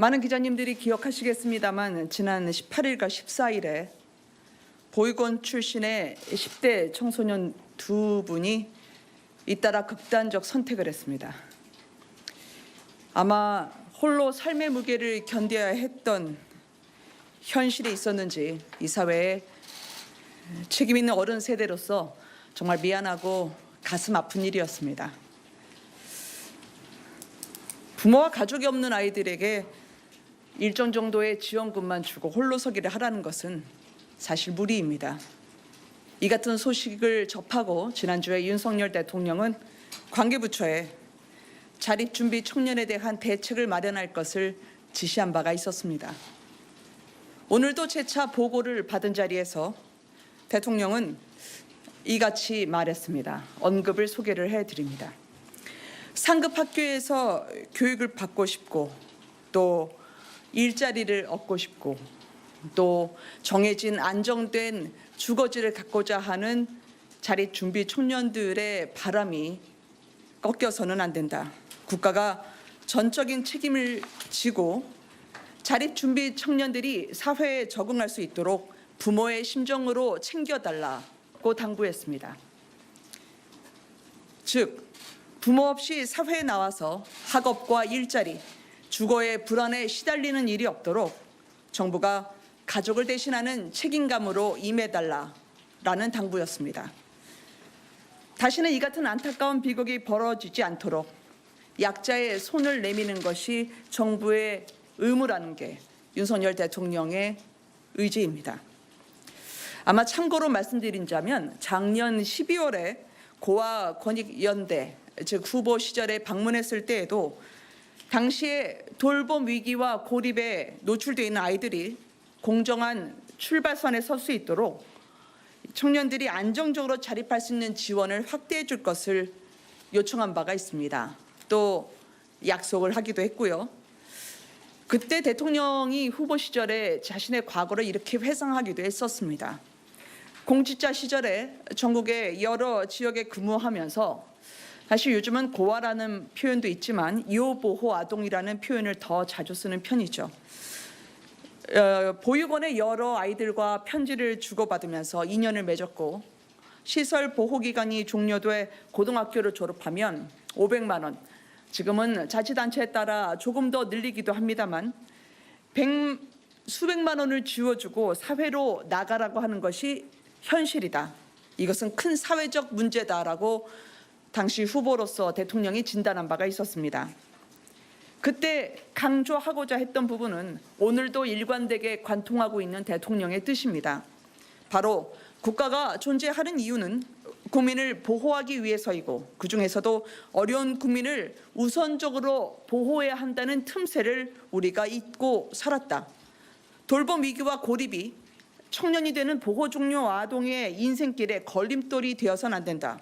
많은 기자님들이 기억하시겠습니다만 지난 18일과 14일에 보육원 출신의 10대 청소년 두 분이 잇따라 극단적 선택을 했습니다. 아마 홀로 삶의 무게를 견뎌야 했던 현실이 있었는지 이 사회에 책임 있는 어른 세대로서 정말 미안하고 가슴 아픈 일이었습니다. 부모와 가족이 없는 아이들에게 일정 정도의 지원금만 주고 홀로서기를 하라는 것은 사실 무리입니다. 이 같은 소식을 접하고 지난주에 윤석열 대통령은 관계부처에 자립준비 청년에 대한 대책을 마련할 것을 지시한 바가 있었습니다. 오늘도 재차 보고를 받은 자리에서 대통령은 이같이 말했습니다. 언급을 소개를 해드립니다. 상급 학교에서 교육을 받고 싶고 또 일자리를 얻고 싶고 또 정해진 안정된 주거지를 갖고자 하는 자립 준비 청년들의 바람이 꺾여서는 안 된다. 국가가 전적인 책임을 지고 자립 준비 청년들이 사회에 적응할 수 있도록 부모의 심정으로 챙겨달라고 당부했습니다. 즉, 부모 없이 사회에 나와서 학업과 일자리, 주거의 불안에 시달리는 일이 없도록 정부가 가족을 대신하는 책임감으로 임해달라라는 당부였습니다. 다시는 이 같은 안타까운 비극이 벌어지지 않도록 약자의 손을 내미는 것이 정부의 의무라는 게 윤석열 대통령의 의지입니다. 아마 참고로 말씀드린다면 작년 12월에 고아 권익연대 즉 후보 시절에 방문했을 때에도 당시에 돌봄 위기와 고립에 노출되어 있는 아이들이 공정한 출발선에 설 수 있도록 청년들이 안정적으로 자립할 수 있는 지원을 확대해 줄 것을 요청한 바가 있습니다. 또 약속을 하기도 했고요. 그때 대통령이 후보 시절에 자신의 과거를 이렇게 회상하기도 했었습니다. 공직자 시절에 전국의 여러 지역에 근무하면서 사실 요즘은 고아라는 표현도 있지만 이호보호 아동이라는 표현을 더 자주 쓰는 편이죠. 어, 보육원의 여러 아이들과 편지를 주고받으면서 인연을 맺었고 시설 보호 기간이 종료돼 고등학교를 졸업하면 500만 원, 지금은 자치단체에 따라 조금 더 늘리기도 합니다만 100, 수백만 원을 지워주고 사회로 나가라고 하는 것이 현실이다. 이것은 큰 사회적 문제다라고 당시 후보로서 대통령이 진단한 바가 있었습니다. 그때 강조하고자 했던 부분은 오늘도 일관되게 관통하고 있는 대통령의 뜻입니다. 바로 국가가 존재하는 이유는 국민을 보호하기 위해서이고 그 중에서도 어려운 국민을 우선적으로 보호해야 한다는 틈새를 우리가 잊고 살았다. 돌봄 위기와 고립이 청년이 되는 보호 종료 아동의 인생길에 걸림돌이 되어서는 안 된다.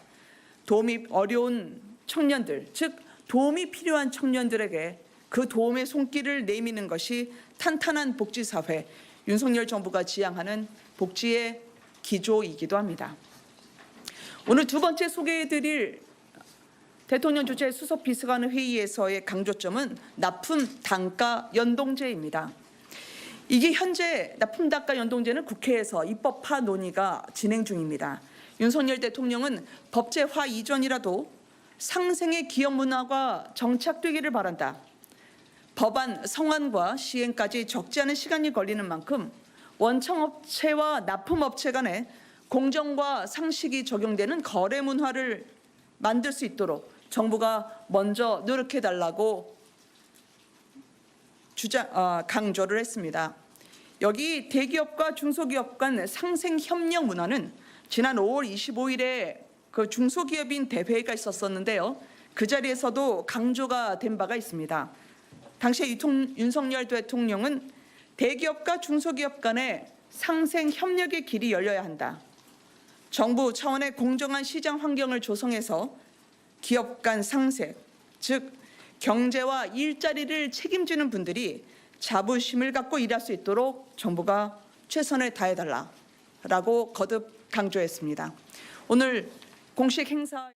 도움이 어려운 청년들, 즉 도움이 필요한 청년들에게 그 도움의 손길을 내미는 것이 탄탄한 복지 사회, 윤석열 정부가 지향하는 복지의 기조이기도 합니다. 오늘 두 번째 소개해드릴 대통령 주최 수석 비서관 회의에서의 강조점은 납품 단가 연동제입니다. 이게 현재 납품 단가 연동제는 국회에서 입법화 논의가 진행 중입니다. 윤석열 대통령은 법제화 이전이라도 상생의 기업 문화가 정착되기를 바란다. 법안 성안과 시행까지 적지 않은 시간이 걸리는 만큼 원청업체와 납품업체 간에 공정과 상식이 적용되는 거래 문화를 만들 수 있도록 정부가 먼저 노력해 달라고 주장 어, 강조를 했습니다. 여기 대기업과 중소기업 간 상생 협력 문화는 지난 5월 25일에 그 중소기업인 대회가 있었었는데요. 그 자리에서도 강조가 된 바가 있습니다. 당시에 유통, 윤석열 대통령은 대기업과 중소기업 간의 상생 협력의 길이 열려야 한다. 정부 차원의 공정한 시장 환경을 조성해서 기업 간 상생, 즉 경제와 일자리를 책임지는 분들이 자부심을 갖고 일할 수 있도록 정부가 최선을 다해달라라고 거듭 강조했습니다. 오늘 공식 행사